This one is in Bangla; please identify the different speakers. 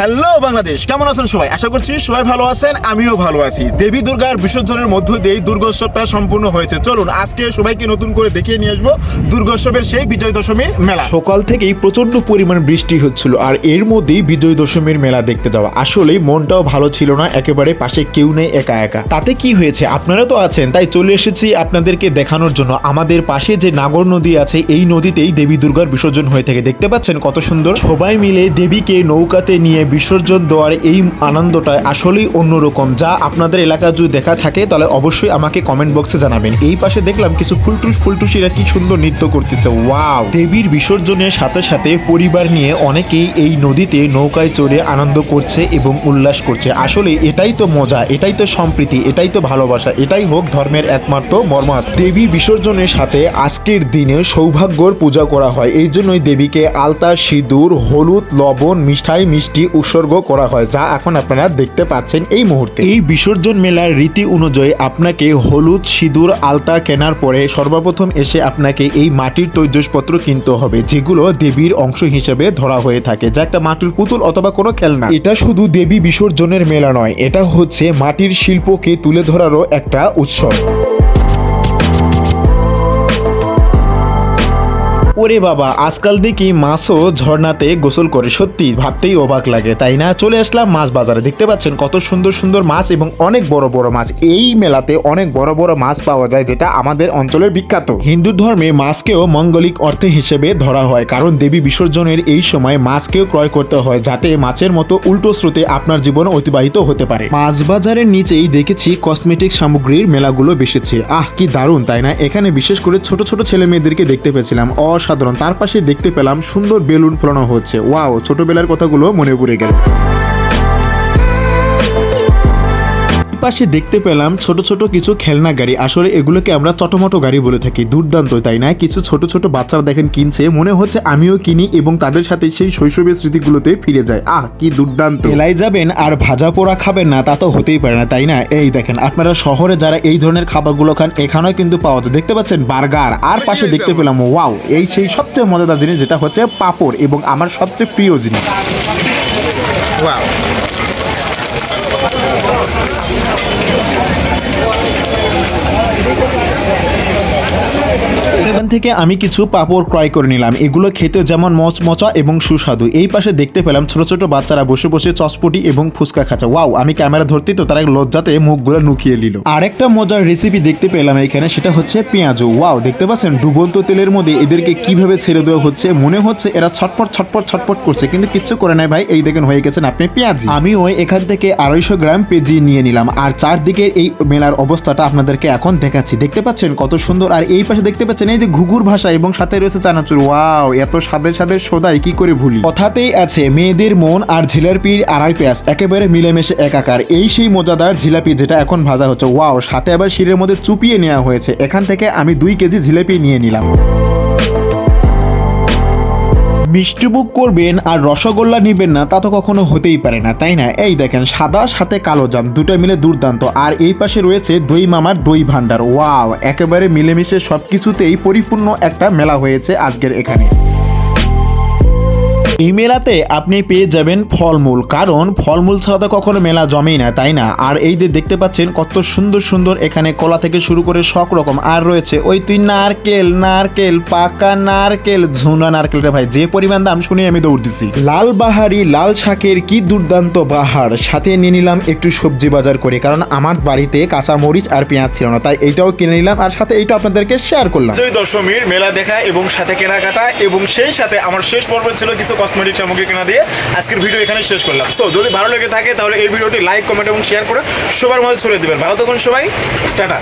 Speaker 1: হ্যালো বাংলাদেশ, কেমন আছেন সবাই? আশা করছি সবাই ভালো আছেন, আমিও ভালো আছি। দেবী দুর্গার বিসর্জনের মধ্য দিয়ে দুর্গোৎসবটা সম্পূর্ণ হয়েছে। চলুন, আজকে সবাইকে নতুন করে দেখিয়ে নিয়ে আসব দুর্গোৎসবের সেই বিজয় দশমীর মেলা।
Speaker 2: সকাল থেকেই প্রচণ্ড পরিমাণ বৃষ্টি হচ্ছিল, আর এর মধ্যেই বিজয় দশমীর মেলা দেখতে যাওয়া। আসলে মনটাও ভালো ছিল না, একেবারে পাশে কেউ নেই একা একা। তাতে কি হয়েছে? আপনারা তো আছেন, তাই চলে এসেছি আপনাদেরকে দেখানোর জন্য। আমাদের পাশে যে নাগর নদী আছে, এই নদীতেই দেবী দুর্গার বিসর্জন হয়ে থাকে। দেখতে পাচ্ছেন কত সুন্দর? সবাই মিলে দেবীকে নৌকাতে নিয়ে বিসর্জন দেওয়ার এই আনন্দটা আসলেই অন্যরকম, যা আপনাদের এলাকা যদি দেখা থাকে, তাহলে অবশ্যই আমাকে কমেন্ট বক্সে জানাবেন। এই পাশে দেখলাম কিছু ফুলটুস, ফুলটুসিরা কি সুন্দর নৃত্য করতেছে। ওয়াও দেবীর বিসর্জনের সাথে সাথে পরিবার নিয়ে অনেকেই এই নদীতে নৌকায় চড়ে আনন্দ করছে এবং উল্লাস করছে। আসলে এটাই তো মজা, এটাই তো সম্প্রীতি, এটাই তো ভালোবাসা, এটাই হোক ধর্মের একমাত্র মর্মাত দেবী বিসর্জনের সাথে আজকের দিনে সৌভাগ্যর পূজা করা হয়। এই জন্যই দেবীকে আলতা, সিঁদুর, হলুদ, লবণ, মিঠাই, মিষ্টি উৎসর্গ করা হয়, যা এখন আপনারা দেখতে পাচ্ছেন এই মুহূর্তে। এই বিসর্জন মেলার রীতি অনুযায়ী আপনাকে হলুদ, সিঁদুর, আলতা কেনার পরে সর্বপ্রথম এসে আপনাকে এই মাটির তৈজসপত্র কিনতে হবে, যেগুলো দেবীর অংশ হিসেবে ধরা হয়ে থাকে, যা একটা মাটির পুতুল অথবা কোনো খেলনা। এটা শুধু দেবী বিসর্জনের মেলা নয়, এটা হচ্ছে মাটির শিল্পকে তুলে ধরারও একটা উৎসব। ওরে বাবা, আজকাল দেখি মাছও ঝর্ণাতে গোসল করে। সত্যি, ভাবতেই অবাক লাগে, তাই না? চলে আসলাম মাছ বাজারে। দেখতে পাচ্ছেন কত সুন্দর সুন্দর মাছ এবং অনেক বড় বড় মাছ। এই মেলাতে অনেক বড় বড় মাছ পাওয়া যায়, যেটা আমাদের অঞ্চলের বিখ্যাত। হিন্দু ধর্মে মাছকেও মঙ্গলিক অর্থে হিসেবে ধরা হয়, কারণ দেবী বিসর্জনের এই সময় মাছকেও ক্রয় করতে হয়, যাতে মাছের মতো উল্টো স্রোতে আপনার জীবন অতিবাহিত হতে পারে। মাছ বাজারের নিচেই দেখেছি কসমেটিক সামগ্রীর মেলাগুলো বেসেছে। আহ, কি দারুণ, তাই না? এখানে বিশেষ করে ছোট ছোট ছেলে মেয়েদেরকে দেখতে পেয়েছিলাম। অসাধারণ। তার পাশে দেখতে পেলাম সুন্দর বেলুন ফোলানো হচ্ছে। ওয়াও, ছোটবেলার কথাগুলো মনে পড়ে গেল। পাশে দেখতে পেলাম ছোট ছোট কিছু খেলনা গাড়ি। আসলে এগুলোকে আমরা চটমটো গাড়ি বলে থাকি। দুর্দান্ত তাই না? কিছু ছোট ছোট বাচ্চারা দেখেন কিনছে। মনে হচ্ছে আমিও কিনি এবং তাদের সাথে সেই শৈশবের স্মৃতিগুলোতে ফিরে যায়। আহ কি দুর্দান্ত! এলাই যাবেন আর ভাজা পোড়া খাবেন না তা তো হতেই পারে না তাই না? এই দেখেন আপনারা শহরে যারা এই ধরনের খাবারগুলো খান এখানেও কিন্তু পাওয়া যায়। দেখতে পাচ্ছেন বার্গার। আর পাশে দেখতে পেলাম ওয়াও! এই সেই সবচেয়ে মজাদার জিনিস যেটা হচ্ছে পাপড় এবং আমার সবচেয়ে প্রিয় জিনিস।
Speaker 1: ওয়াও!
Speaker 2: এখান থেকে আমি কিছু পাপড় ক্রয় করে নিলাম। এগুলো খেতে যেমন মচমচা এবং সুস্বাদু। এই পাশে দেখতে পেলাম ছোট ছোট বাচ্চারা বসে বসে চটপটি এবং ফুচকা খাচ্ছে। ওয়াও, আমি ক্যামেরা ধরতেই তো তারা লজ্জাতে মুখগুলো নুকিয়ে নিল। আরেকটা মজার রেসিপি দেখতে পেলাম এখানে, সেটা হচ্ছে পেঁয়াজু। ওয়াও, দেখতে পাচ্ছেন? ডুবন্ত তেলের মধ্যে এদেরকে কীভাবে ছেড়ে দেওয়া হচ্ছে? মনে হচ্ছে এরা ছটপট ছটপট ছটপট করছে, কিন্তু কিচ্ছু করে নাই ভাই। এই দেখেন, হয়ে গেছেন আপনি পেঁয়াজ। আমিও এখান থেকে আড়াইশো গ্রাম পেঁয়াজি নিয়ে নিলাম। আর চারদিকের এই মেলার অবস্থাটা আপনাদেরকে এখন দেখাচ্ছি। দেখতে পাচ্ছেন কত সুন্দর? আর এই পাশে দেখতে পাচ্ছেন এই যে ঘুঘুর ভাষা এবং সাথে রয়েছে চানাচুর। ওয়াও, এত স্বাদের স্বাদের সোদাই, কি করে ভুলি? কথাতেই আছে, মেয়েদের মন আর ঝিলাপির আড়াই পেঁয়াজ, একেবারে মিলেমিশে একাকার। এই সেই মজাদার ঝিলাপি যেটা এখন ভাজা হচ্ছে। ওয়াও, সাথে আবার শিরের মধ্যে চুপিয়ে নেওয়া হয়েছে। এখান থেকে আমি দুই কেজি জিলাপি নিয়ে নিলাম। মিষ্টিমুখ করবেন আর রসগোল্লা নিবেন না, তা তো কখনো হতেই পারে না, তাই না? এই দেখেন, সাদা, সাথে কালো জাম দুটো মিলে দুর্দান্ত। আর এই পাশে রয়েছে দই মামার দই ভান্ডার ওয়াও, একেবারে মিলেমিশে সবকিছুতেই পরিপূর্ণ একটা মেলা হয়েছে আজকের এখানে। এই মেলাতে আপনি পেয়ে যাবেন ফলমূল, কারণ ফলমূল ছাড়া তো কখনো মেলা জমেই না, তাই না? আর এই যে দেখতে পাচ্ছেন, কত সুন্দর সুন্দর এখানে কলা থেকে শুরু করে সব রকম। আর রয়েছে ওই তুই নারকেল নারকেল, পাকা নারকেল, ঝুনা নারকেল রে ভাই, যে পরিমাণ দাম শুনে আমি দৌড় দিছি। লাল বাহারি, লাল শাকের কি দুর্দান্ত বাহার! সাথে নিয়ে নিলাম একটু সবজি বাজার করে, কারণ আমার বাড়িতে কাঁচা মরিচ আর পেঁয়াজ ছিল না, তাই এইটাও কিনে নিলাম, আর সাথে এইটা আপনাদেরকে শেয়ার করলাম।
Speaker 1: বিজয় দশমীর মেলা দেখা এবং সাথে কেনাকাটা, এবং সেই সাথে আমার শেষ পর্ব ছিল কিছু কসমেটিক সামগ্রী কেনা দিয়ে আজকের ভিডিও এখানে শেষ করলাম। সো যদি ভালো লেগে থাকে, তাহলে এই ভিডিওটি লাইক কমেন্ট এবং শেয়ার করে সবার মধ্যে ছড়িয়ে দেবেন। ভালো থাকুন সবাই। টাটা।